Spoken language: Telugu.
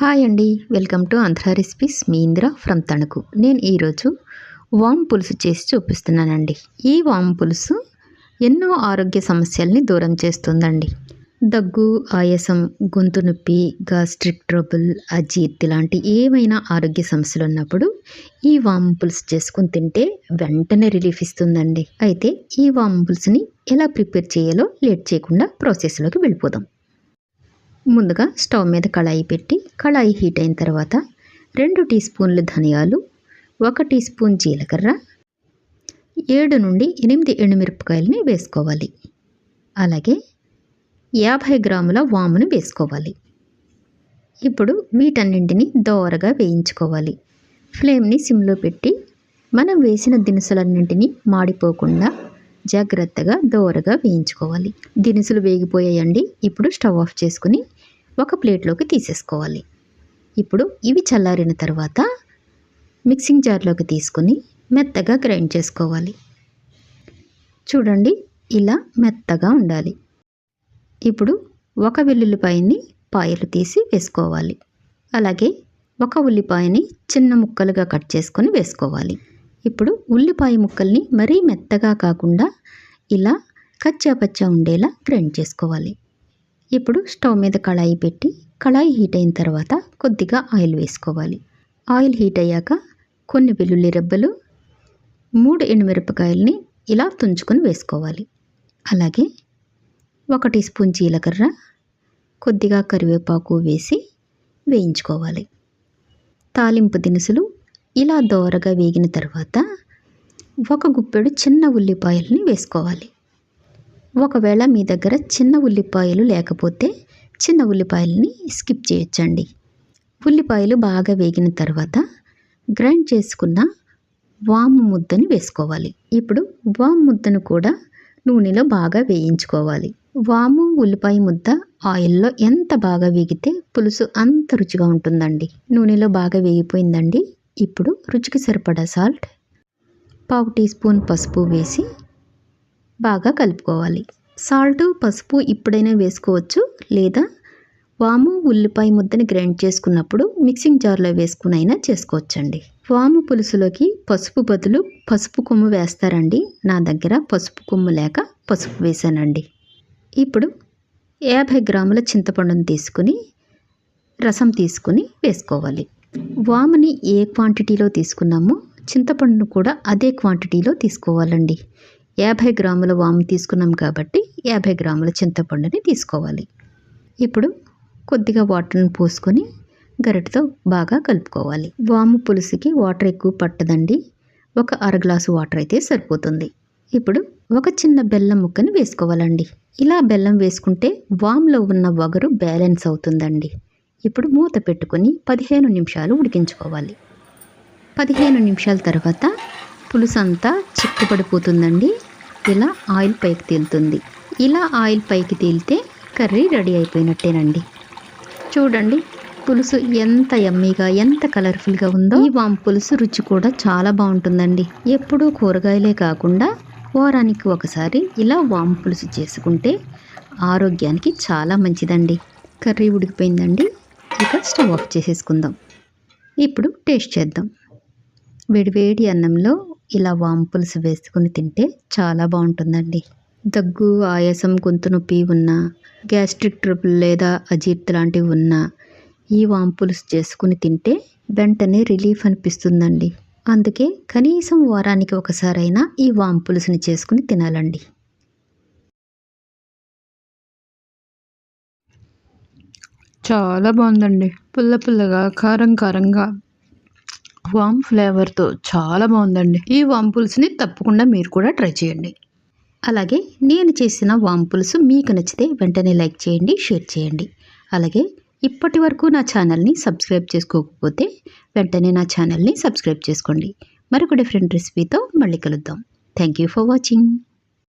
హాయ్ అండి. వెల్కమ్ టు ఆంధ్ర రెసిపీస్ మీ ఇంద్ర ఫ్రమ్ తణుకు. నేను ఈరోజు వామ్ పులుసు చేసి చూపిస్తున్నానండి. ఈ వామ్ పులుసు ఎన్నో ఆరోగ్య సమస్యల్ని దూరం చేస్తుందండి. దగ్గు ఆయాసం గొంతు నొప్పి గ్యాస్ట్రిక్ ట్రబుల్ అజీర్తి లాంటి ఏమైనా ఆరోగ్య సమస్యలు ఉన్నప్పుడు ఈ వామ్ పులుసు చేసుకుని తింటే వెంటనే రిలీఫ్ ఇస్తుందండి. అయితే ఈ వామ్ పులుసుని ఎలా ప్రిపేర్ చేయాలో లేట్ చేయకుండా ప్రాసెస్లోకి వెళ్ళిపోదాం. ముందుగా స్టవ్ మీద కళాయి పెట్టి కళాయి హీట్ అయిన తర్వాత రెండు టీ స్పూన్లు ధనియాలు ఒక టీ స్పూన్ జీలకర్ర ఏడు నుండి ఎనిమిది ఎండుమిరపకాయలని వేసుకోవాలి. అలాగే యాభై గ్రాముల వామును వేసుకోవాలి. ఇప్పుడు వీటన్నింటిని దోరగా వేయించుకోవాలి. ఫ్లేమ్ని సిమ్లో పెట్టి మనం వేసిన దినుసులన్నింటినీ మాడిపోకుండా జాగ్రత్తగా దోరగా వేయించుకోవాలి. దినుసులు వేగిపోయాయండి. ఇప్పుడు స్టవ్ ఆఫ్ చేసుకుని ఒక ప్లేట్లోకి తీసేసుకోవాలి. ఇప్పుడు ఇవి చల్లారిన తర్వాత మిక్సింగ్ జార్లోకి తీసుకుని మెత్తగా గ్రైండ్ చేసుకోవాలి. చూడండి ఇలా మెత్తగా ఉండాలి. ఇప్పుడు ఒక వెల్లుల్లిపాయని పాయలు తీసి వేసుకోవాలి. అలాగే ఒక ఉల్లిపాయని చిన్న ముక్కలుగా కట్ చేసుకొని వేసుకోవాలి. ఇప్పుడు ఉల్లిపాయ ముక్కల్ని మరీ మెత్తగా కాకుండా ఇలా కచ్చా పచ్చా ఉండేలా గ్రైండ్ చేసుకోవాలి. ఇప్పుడు స్టవ్ మీద కళాయి పెట్టి కళాయి హీట్ అయిన తర్వాత కొద్దిగా ఆయిల్ వేసుకోవాలి. ఆయిల్ హీట్ అయ్యాక కొన్ని వెల్లుల్లి రెబ్బలు మూడు ఎండుమిరపకాయలని ఇలా తుంచుకొని వేసుకోవాలి. అలాగే ఒక టీ స్పూన్ జీలకర్ర కొద్దిగా కరివేపాకు వేసి వేయించుకోవాలి. తాలింపు దినుసులు ఇలా దోరగా వేగిన తర్వాత ఒక గుప్పెడు చిన్న ఉల్లిపాయలని వేసుకోవాలి. ఒకవేళ మీ దగ్గర చిన్న ఉల్లిపాయలు లేకపోతే చిన్న ఉల్లిపాయలని స్కిప్ చేయొచ్చండి. ఉల్లిపాయలు బాగా వేగిన తర్వాత గ్రైండ్ చేసుకున్న వాము ముద్దని వేసుకోవాలి. ఇప్పుడు వాము ముద్దను కూడా నూనెలో బాగా వేయించుకోవాలి. వాము ఉల్లిపాయ ముద్ద ఆయిల్లో ఎంత బాగా వేగితే పులుసు అంత రుచిగా ఉంటుందండి. నూనెలో బాగా వేగిపోయిందండి. ఇప్పుడు రుచికి సరిపడా సాల్ట్ పావు టీ స్పూన్ పసుపు వేసి బాగా కలుపుకోవాలి. సాల్ట్ పసుపు ఇప్పుడైనా వేసుకోవచ్చు లేదా వాము ఉల్లిపాయ ముద్దని గ్రైండ్ చేసుకున్నప్పుడు మిక్సింగ్ జార్లో వేసుకుని అయినా చేసుకోవచ్చండి. వాము పులుసులోకి పసుపు బదులు పసుపు కొమ్ము వేస్తారండి. నా దగ్గర పసుపు కొమ్ము లేక పసుపు వేసానండి ఇప్పుడు యాభై గ్రాముల చింతపండును తీసుకుని రసం తీసుకుని వేసుకోవాలి. వాముని ఏ క్వాంటిటీలో తీసుకున్నామో చింతపండును కూడా అదే క్వాంటిటీలో తీసుకోవాలండి. యాభై గ్రాముల వాము తీసుకున్నాం కాబట్టి యాభై గ్రాముల చింతపండుని తీసుకోవాలి. ఇప్పుడు కొద్దిగా వాటర్ని పోసుకొని గరిటతో బాగా కలుపుకోవాలి. వాము పులుసుకి వాటర్ ఎక్కువ పట్టదండి. ఒక అర గ్లాసు వాటర్ అయితే సరిపోతుంది. ఇప్పుడు ఒక చిన్న బెల్లం ముక్కని వేసుకోవాలండి. ఇలా బెల్లం వేసుకుంటే వామ్లో ఉన్న వగరు బ్యాలెన్స్ అవుతుందండి. ఇప్పుడు మూత పెట్టుకొని పదిహేను నిమిషాలు ఉడికించుకోవాలి. పదిహేను నిమిషాల తర్వాత పులుసు అంతా చిక్కుపడిపోతుందండి. ఇలా ఆయిల్ పైకి తేలుతుంది. ఇలా ఆయిల్ పైకి తేలితే కర్రీ రెడీ అయిపోయినట్టేనండి. చూడండి పులుసు ఎంత ఎమ్మీగా ఎంత కలర్ఫుల్గా ఉందో. ఈ వామ్ పులుసు రుచి కూడా చాలా బాగుంటుందండి. ఎప్పుడూ కూరగాయలే కాకుండా వారానికి ఒకసారి ఇలా వామ్ పులుసు చేసుకుంటే ఆరోగ్యానికి చాలా మంచిదండి. కర్రీ ఉడికిపోయిందండి. ఇక స్టవ్ ఆఫ్ చేసేసుకుందాం. ఇప్పుడు టేస్ట్ చేద్దాం. వేడివేడి అన్నంలో ఇలా వాంపుల్స్ పులుసు వేసుకుని తింటే చాలా బాగుంటుందండి. దగ్గు ఆయాసం గొంతు నొప్పి ఉన్న గ్యాస్ట్రిక్ ట్రబుల్ లేదా అజీర్తి లాంటివి ఉన్నా ఈ వాంపుల్స్ పులుసు చేసుకుని తింటే వెంటనే రిలీఫ్ అనిపిస్తుందండి. అందుకే కనీసం వారానికి ఒకసారైనా ఈ వాము పులుసుని చేసుకుని తినాలండి. చాలా బాగుందండి. పుల్ల పుల్లగా కారం కారంగా. వామ్ ఫ్లేవర్తో చాలా బాగుందండి. ఈ వామ్ పులుసుని తప్పకుండా మీరు కూడా ట్రై చేయండి. అలాగే నేను చేసిన వామ్ పులుసు మీకు నచ్చితే వెంటనే లైక్ చేయండి షేర్ చేయండి. అలాగే ఇప్పటి వరకు నా ఛానల్ని సబ్స్క్రైబ్ చేసుకోకపోతే వెంటనే నా ఛానల్ని సబ్స్క్రైబ్ చేసుకోండి. మరొక డిఫరెంట్ రెసిపీతో మళ్ళీ కలుద్దాం. Thank you for watching.